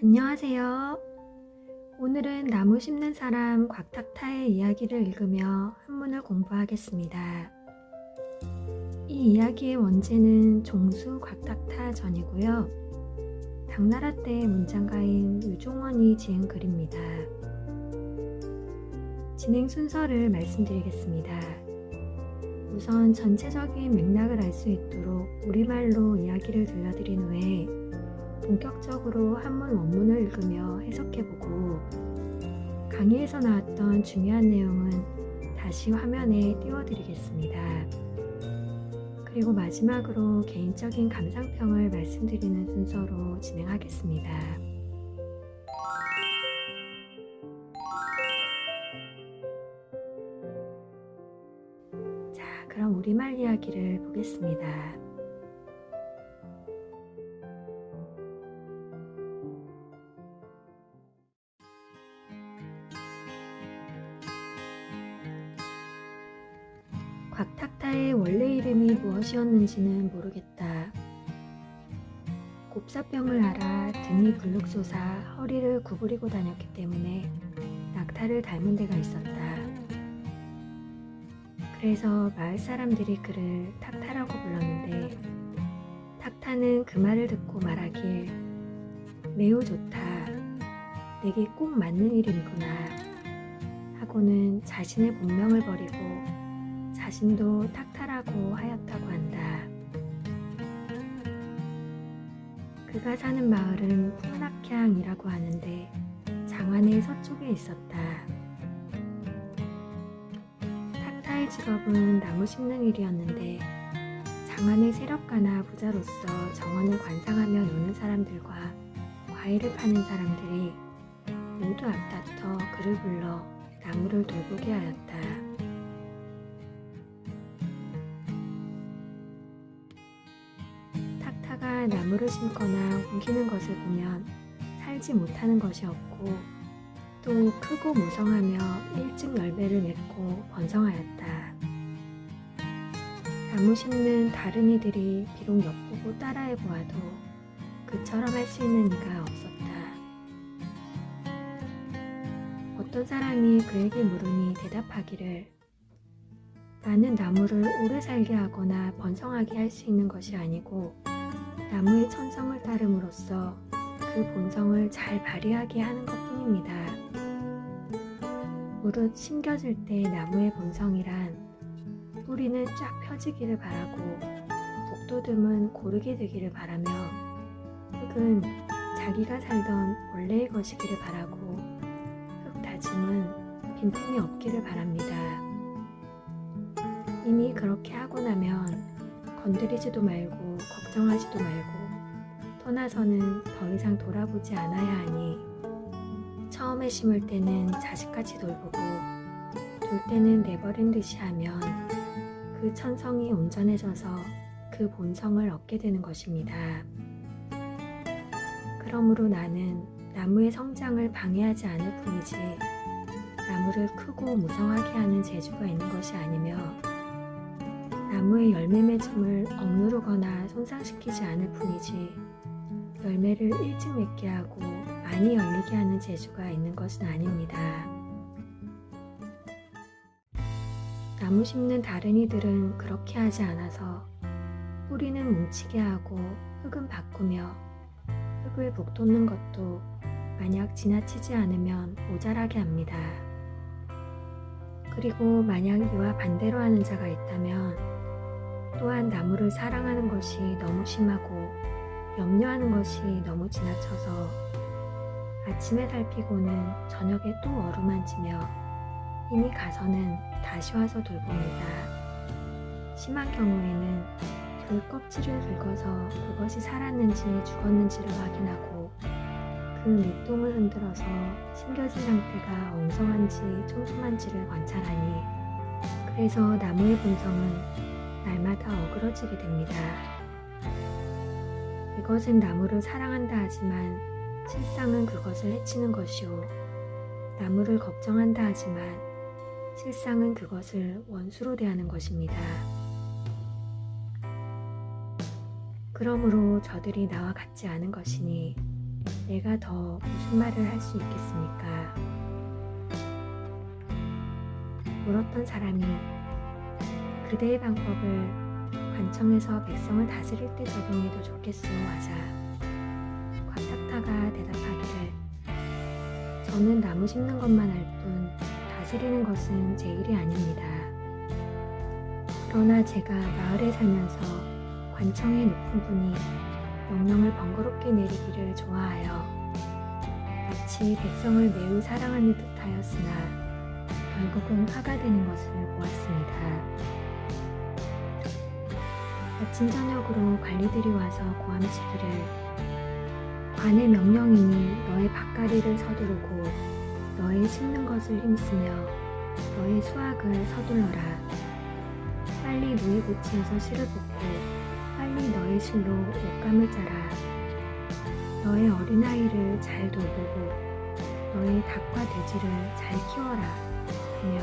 안녕하세요. 오늘은 나무 심는 사람 곽탁타의 이야기를 읽으며 한문을 공부하겠습니다. 이 이야기의 원제는 종수 곽탁타 전이고요. 당나라 때 문장가인 유종원이 지은 글입니다. 진행 순서를 말씀드리겠습니다. 우선 전체적인 맥락을 알 수 있도록 우리말로 이야기를 들려드린 후에 본격적으로 한문 원문을 읽으며 해석해보고 강의에서 나왔던 중요한 내용은 다시 화면에 띄워드리겠습니다. 그리고 마지막으로 개인적인 감상평을 말씀드리는 순서로 진행하겠습니다. 자, 그럼 우리말 이야기를 보겠습니다. 곽탁타의 원래 이름이 무엇이었는지는 모르겠다. 곱사병을 앓아 등이 불룩솟아 허리를 구부리고 다녔기 때문에 낙타를 닮은 데가 있었다. 그래서 마을 사람들이 그를 탁타라고 불렀는데 탁타는 그 말을 듣고 말하길 매우 좋다. 내게 꼭 맞는 이름이구나. 하고는 자신의 본명을 버리고 자신도 탁타라고 하였다고 한다. 그가 사는 마을은 푸낙향이라고 하는데 장안의 서쪽에 있었다. 탁타의 직업은 나무 심는 일이었는데 장안의 세력가나 부자로서 정원을 관상하며 노는 사람들과 과일을 파는 사람들이 모두 앞다퉈 그를 불러 나무를 돌보게 하였다. 타가 나무를 심거나 옮기는 것을 보면 살지 못하는 것이 없고 또 크고 무성하며 일찍 열매를 맺고 번성하였다. 나무 심는 다른 이들이 비록 엿보고 따라해 보아도 그처럼 할 수 있는 이가 없었다. 어떤 사람이 그에게 물으니 대답하기를 나는 나무를 오래 살게 하거나 번성하게 할 수 있는 것이 아니고 나무의 천성을 따름으로써 그 본성을 잘 발휘하게 하는 것 뿐입니다. 무릇 심겨질 때 나무의 본성이란 뿌리는 쫙 펴지기를 바라고 복도듬은 고르게 되기를 바라며 흙은 자기가 살던 원래의 것이기를 바라고 흙 다짐은 빈틈이 없기를 바랍니다. 이미 그렇게 하고 나면 건드리지도 말고 걱정하지도 말고 떠나서는 더 이상 돌아보지 않아야 하니 처음에 심을 때는 자식같이 돌보고 둘 때는 내버린 듯이 하면 그 천성이 온전해져서 그 본성을 얻게 되는 것입니다. 그러므로 나는 나무의 성장을 방해하지 않을 뿐이지 나무를 크고 무성하게 하는 재주가 있는 것이 아니며 나무의 열매 맺음을 억누르거나 손상시키지 않을 뿐이지 열매를 일찍 맺게 하고 많이 열리게 하는 재주가 있는 것은 아닙니다. 나무 심는 다른 이들은 그렇게 하지 않아서 뿌리는 뭉치게 하고 흙은 바꾸며 흙을 북돋는 것도 만약 지나치지 않으면 모자라게 합니다. 그리고 만약 이와 반대로 하는 자가 있다면 또한 나무를 사랑하는 것이 너무 심하고 염려하는 것이 너무 지나쳐서 아침에 살피고는 저녁에 또 어루만지며 이미 가서는 다시 와서 돌봅니다. 심한 경우에는 그 껍질을 긁어서 그것이 살았는지 죽었는지를 확인하고 그 밑동을 흔들어서 심겨진 상태가 엉성한지 촘촘한지를 관찰하니 그래서 나무의 본성은 날마다 어그러지게 됩니다. 이것은 나무를 사랑한다 하지만 실상은 그것을 해치는 것이요. 나무를 걱정한다 하지만 실상은 그것을 원수로 대하는 것입니다. 그러므로 저들이 나와 같지 않은 것이니 내가 더 무슨 말을 할 수 있겠습니까? 물었던 사람이 그대의 방법을 관청에서 백성을 다스릴 때 적용해도 좋겠소 하자 곽탁타가 대답하기를 저는 나무 심는 것만 알 뿐 다스리는 것은 제 일이 아닙니다. 그러나 제가 마을에 살면서 관청의 높은 분이 명령을 번거롭게 내리기를 좋아하여 마치 백성을 매우 사랑하는 듯하였으나 결국은 화가 되는 것을 보았습니다. 아침 저녁으로 관리들이 와서 고함치기를 관의 명령이니 너의 밭가리를 서두르고 너의 심는 것을 힘쓰며 너의 수확을 서둘러라. 빨리 누이 고치어서 실을 볶고 빨리 너의 실로 옷감을 짜라. 너의 어린아이를 잘 돌보고 너의 닭과 돼지를 잘 키워라. 하며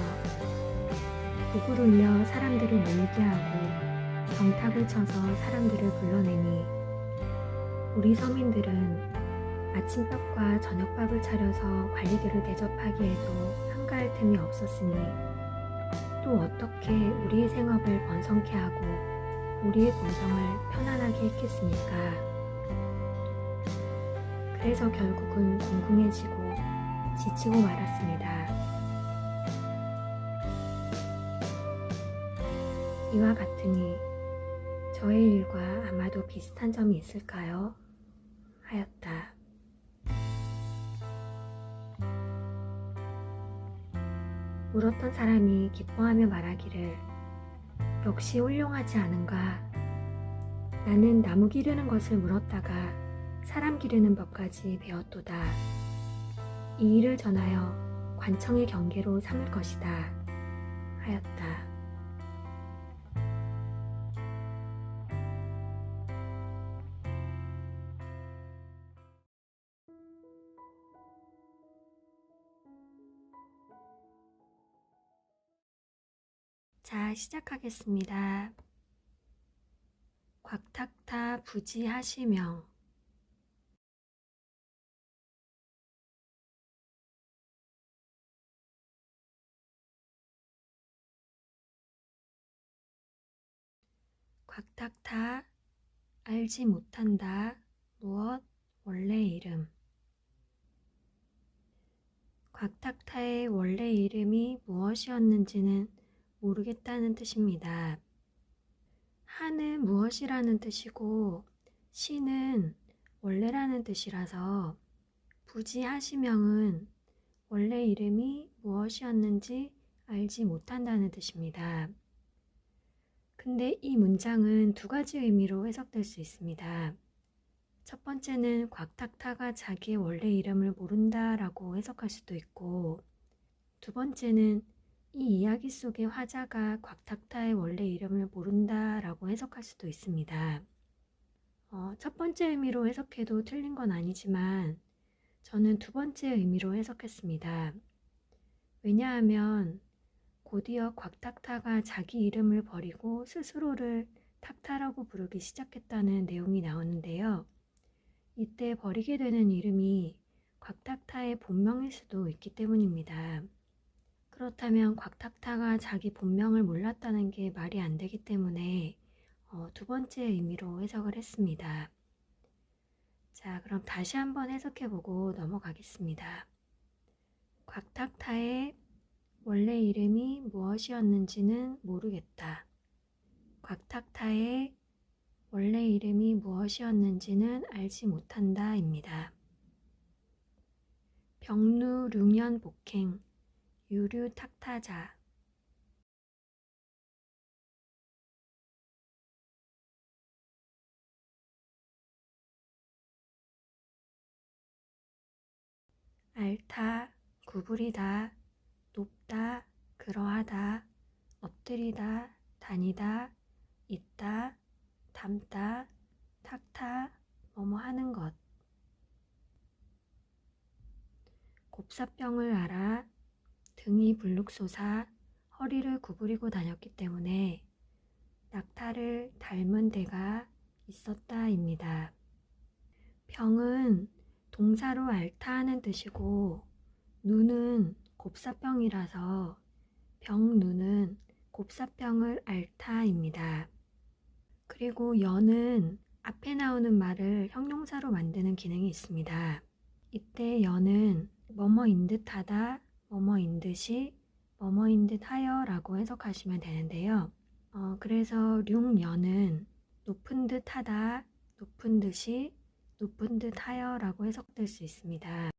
울려 사람들을 모이게 하고 경탁을 쳐서 사람들을 불러내니 우리 서민들은 아침밥과 저녁밥을 차려서 관리들을 대접하기에도 한가할 틈이 없었으니 또 어떻게 우리의 생업을 번성케 하고 우리의 공정을 편안하게 했겠습니까? 그래서 결국은 궁금해지고 지치고 말았습니다. 이와 같으니 저의 일과 아마도 비슷한 점이 있을까요? 하였다. 물었던 사람이 기뻐하며 말하기를 역시 훌륭하지 않은가. 나는 나무 기르는 것을 물었다가 사람 기르는 법까지 배웠도다. 이 일을 전하여 관청의 경계로 삼을 것이다. 하였다. 시작하겠습니다. 곽탁타 부지하시명 곽탁타 알지 못한다. 무엇? 원래 이름. 곽탁타의 원래 이름이 무엇이었는지는 모르겠다는 뜻입니다. 하는 무엇이라는 뜻이고 시는 원래라는 뜻이라서 부지 하시명은 원래 이름이 무엇이었는지 알지 못한다는 뜻입니다. 근데 이 문장은 두 가지 의미로 해석될 수 있습니다. 첫 번째는 곽탁타가 자기의 원래 이름을 모른다라고 해석할 수도 있고, 두 번째는 이 이야기 속의 화자가 곽탁타의 원래 이름을 모른다라고 해석할 수도 있습니다. 어, 첫 번째 의미로 해석해도 틀린 건 아니지만, 저는 두 번째 의미로 해석했습니다. 왜냐하면 곧이어 곽탁타가 자기 이름을 버리고 스스로를 탁타라고 부르기 시작했다는 내용이 나오는데요. 이때 버리게 되는 이름이 곽탁타의 본명일 수도 있기 때문입니다. 그렇다면 곽탁타가 자기 본명을 몰랐다는 게 말이 안 되기 때문에 어, 두 번째 의미로 해석을 했습니다. 자, 그럼 다시 한번 해석해 보고 넘어가겠습니다. 곽탁타의 원래 이름이 무엇이었는지는 모르겠다. 곽탁타의 원래 이름이 무엇이었는지는 알지 못한다입니다. 병루 룡연 복행 유류 탁타자. 알타 구부리다 높다 그러하다 엎드리다 다니다 있다 담다 탁타 뭐뭐 하는 것. 곱사병을 알아 등이 불룩솟아 허리를 구부리고 다녔기 때문에 낙타를 닮은 데가 있었다입니다. 병은 동사로 앓다하는 뜻이고 누는 곱사병이라서 병누는 곱사병을 앓다입니다. 그리고 연은 앞에 나오는 말을 형용사로 만드는 기능이 있습니다. 이때 연은 뭐뭐인 듯하다, 뭐뭐인 듯이, 뭐뭐인 듯하여 라고 해석하시면 되는데요. 어, 그래서 륭연은 높은 듯하다, 높은 듯이, 높은 듯하여 라고 해석될 수 있습니다.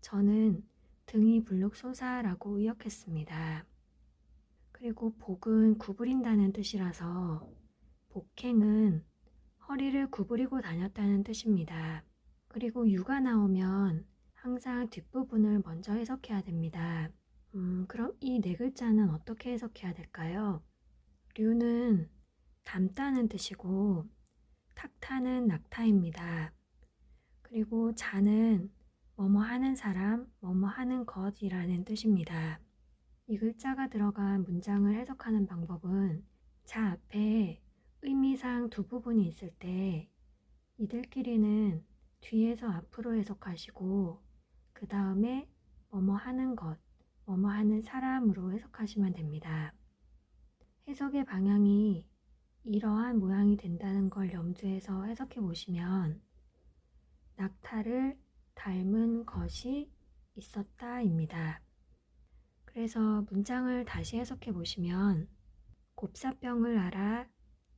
저는 등이 불룩소사라고 의역했습니다. 그리고 복은 구부린다는 뜻이라서 복행은 허리를 구부리고 다녔다는 뜻입니다. 그리고 유가 나오면 항상 뒷부분을 먼저 해석해야 됩니다. 음, 그럼 이 네 글자는 어떻게 해석해야 될까요? 류는 담다는 뜻이고 탁타는 낙타입니다. 그리고 자는 뭐뭐 하는 사람, 뭐뭐 하는 것이라는 뜻입니다. 이 글자가 들어간 문장을 해석하는 방법은 자 앞에 의미상 두 부분이 있을 때 이들끼리는 뒤에서 앞으로 해석하시고 그 다음에 뭐뭐 하는 것, 뭐뭐 하는 사람으로 해석하시면 됩니다. 해석의 방향이 이러한 모양이 된다는 걸 염두해서 해석해 보시면 낙타를 닮은 것이 있었다입니다. 그래서 문장을 다시 해석해 보시면 곱사병을 알아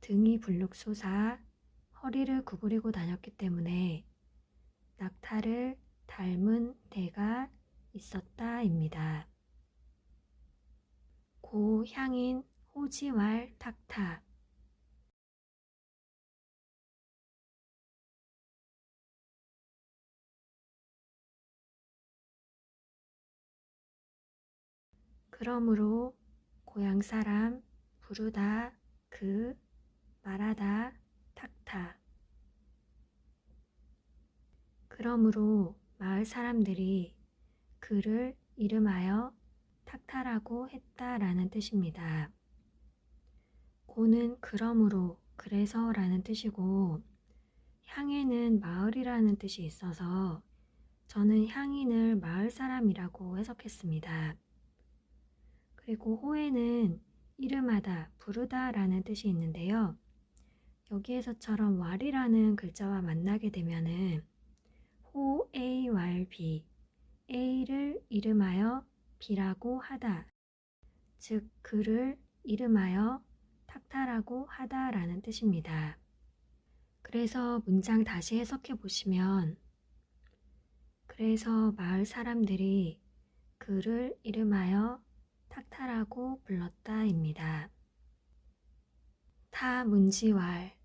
등이 불룩솟아 허리를 구부리고 다녔기 때문에 낙타를 닮은 대가 있었다입니다. 고향인 호지왈 탁타 그러므로 고향 사람 부르다 그 말하다 탁타 그러므로 마을 사람들이 그를 이름하여 탁타라고 했다라는 뜻입니다. 고는 그러므로 그래서 라는 뜻이고 향에는 마을이라는 뜻이 있어서 저는 향인을 마을 사람이라고 해석했습니다. 그리고 호에는 이름하다, 부르다 라는 뜻이 있는데요. 여기에서처럼 왈이라는 글자와 만나게 되면은 호, A, 왈, 비 A를 이름하여 B라고 하다 즉 그를 이름하여 탁타라고 하다 라는 뜻입니다. 그래서 문장 다시 해석해 보시면 그래서 마을 사람들이 그를 이름하여 탁타라고 불렀다입니다. 타 문지왈,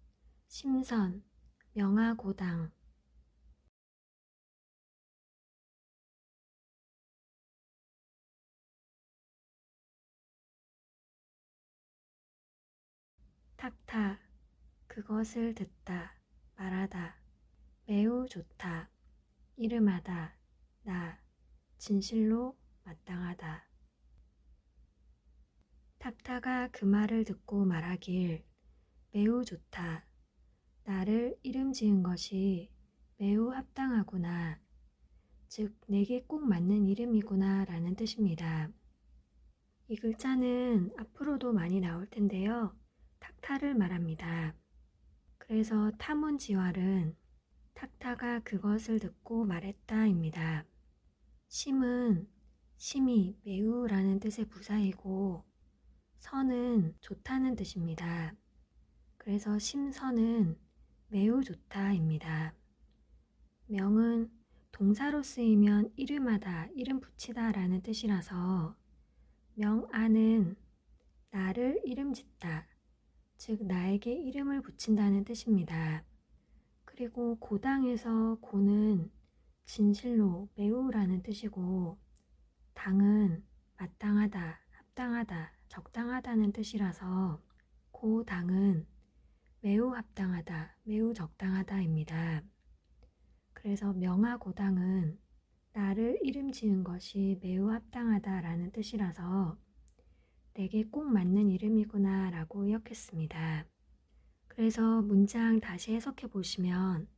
심선, 명하고당 탁타, 그것을 듣다, 말하다, 매우 좋다, 이름하다, 나, 진실로 마땅하다. 탁타가 그 말을 듣고 말하길 매우 좋다. 나를 이름 지은 것이 매우 합당하구나. 즉, 내게 꼭 맞는 이름이구나 라는 뜻입니다. 이 글자는 앞으로도 많이 나올 텐데요. 탁타를 말합니다. 그래서 타문지왈은 탁타가 그것을 듣고 말했다입니다. 심은 심이 매우라는 뜻의 부사이고 선은 좋다는 뜻입니다. 그래서 심선은 매우 좋다입니다. 명은 동사로 쓰이면 이름하다, 이름 붙이다 라는 뜻이라서 명아는 나를 이름 짓다, 즉 나에게 이름을 붙인다는 뜻입니다. 그리고 고당에서 고는 진실로 매우라는 뜻이고 당은 마땅하다, 합당하다, 적당하다는 뜻이라서 고당은 매우 합당하다, 매우 적당하다입니다. 그래서 명하고당은 나를 이름 지은 것이 매우 합당하다라는 뜻이라서 내게 꼭 맞는 이름이구나 라고 의역했습니다. 그래서 문장 다시 해석해 보시면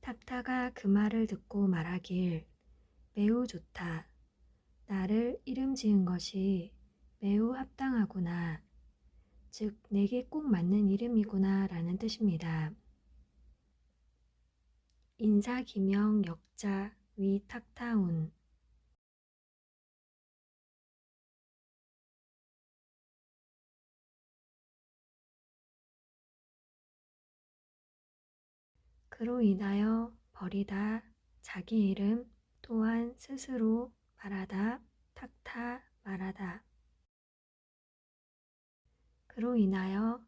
탁타가 그 말을 듣고 말하길 매우 좋다. 나를 이름 지은 것이 매우 합당하구나. 즉, 내게 꼭 맞는 이름이구나 라는 뜻입니다. 인사 기명 역자 위 탁타운 그로 인하여 버리다 자기 이름 또한 스스로 말하다 탁타 말하다 그로 인하여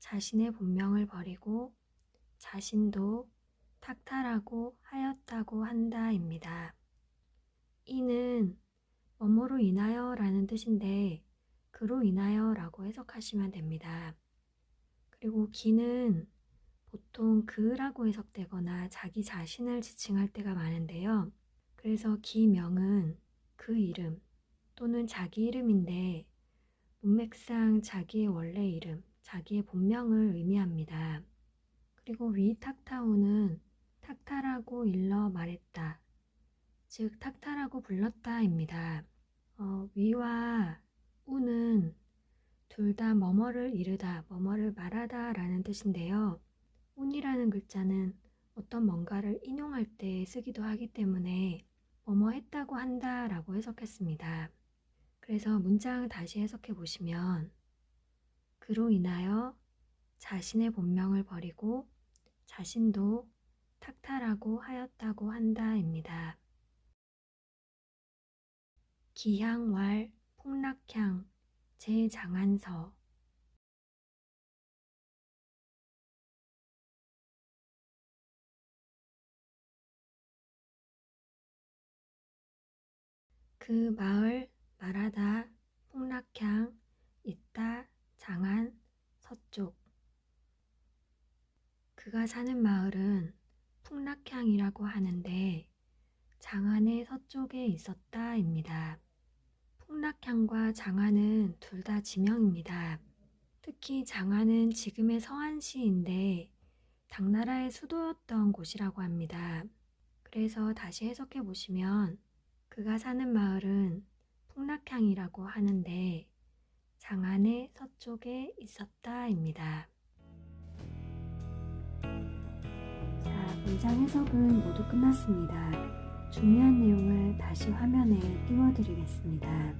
자신의 본명을 버리고 자신도 탁타라고 하였다고 한다입니다. 이는 뭐뭐로 인하여 라는 뜻인데 그로 인하여 라고 해석하시면 됩니다. 그리고 기는 보통 그라고 해석되거나 자기 자신을 지칭할 때가 많은데요. 그래서 기명은 그 이름 또는 자기 이름인데 문맥상 자기의 원래 이름, 자기의 본명을 의미합니다. 그리고 위 탁타우는 탁타라고 일러 말했다. 즉, 탁타라고 불렀다입니다. 어, 위와 우는 둘 다 뭐뭐를 이르다, 뭐뭐를 말하다 라는 뜻인데요. 운이라는 글자는 어떤 뭔가를 인용할 때 쓰기도 하기 때문에 뭐뭐 했다고 한다 라고 해석했습니다. 그래서 문장 다시 해석해 보시면 그로 인하여 자신의 본명을 버리고 자신도 탁탈하고 하였다고 한다입니다. 기향왈 폭락향 제장안서 그 마을 말하다 폭락향 있다 장안 서쪽 그가 사는 마을은 풍락향이라고 하는데 장안의 서쪽에 있었다입니다. 풍락향과 장안은 둘 다 지명입니다. 특히 장안은 지금의 서안시인데 당나라의 수도였던 곳이라고 합니다. 그래서 다시 해석해 보시면 그가 사는 마을은 풍락향이라고 하는데 장안의 서쪽에 있었다입니다. 자, 문장 해석은 모두 끝났습니다. 중요한 내용을 다시 화면에 띄워드리겠습니다.